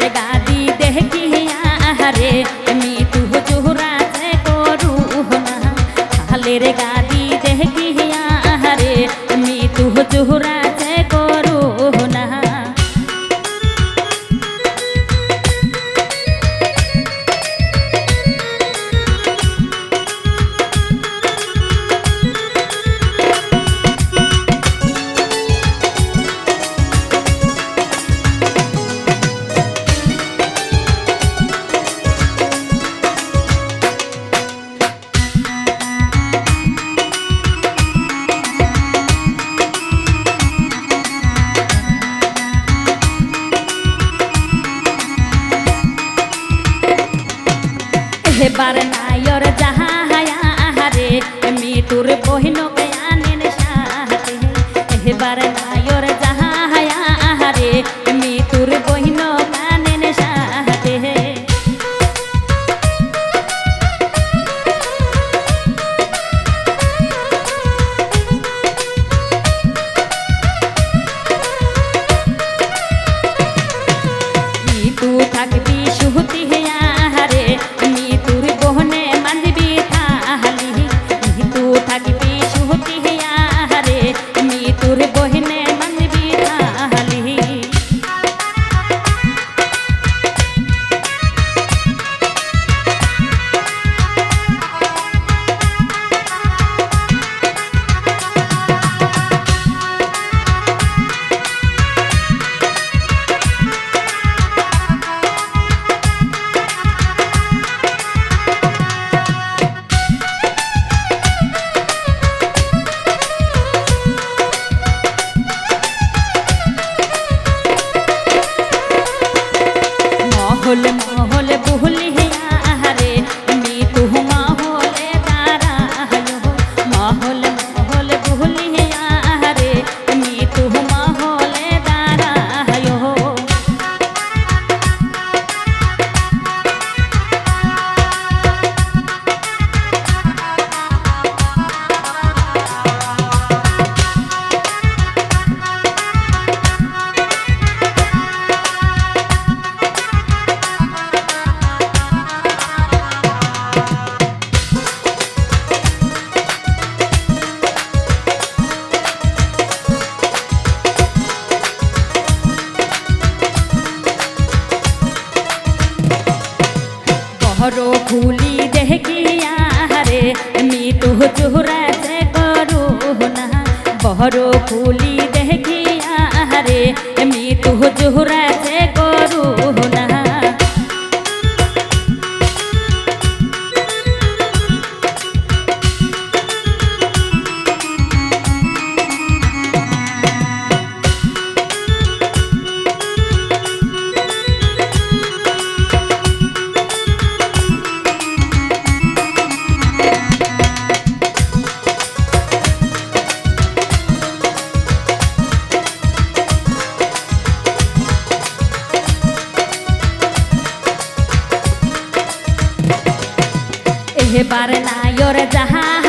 হালের গাদি দেখিয়া রে মিতু চুহরা যে করু না। रे गादी দেখিয়া রে মিতু চুহরা যে করু এবার নায়র যাহায়া রে মিতুর বহিন আনেন সাথে এবার নায়র যাহায়া রে মিতুর বহিন আনেন সাথে থাকবি বহর খুলি দেখিয়া রে মিতু চুহরা যে করু না। বহর খুলি দেখিয়া রে মিতু চুহরা এবার নায়র যাহায়া রে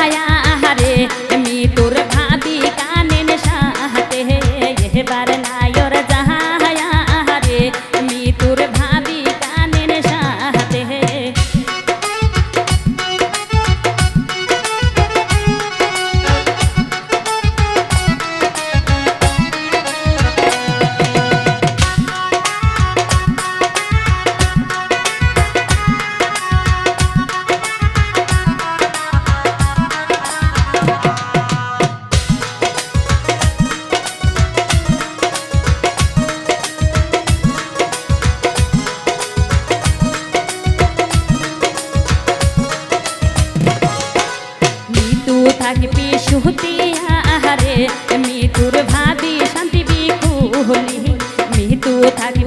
tadi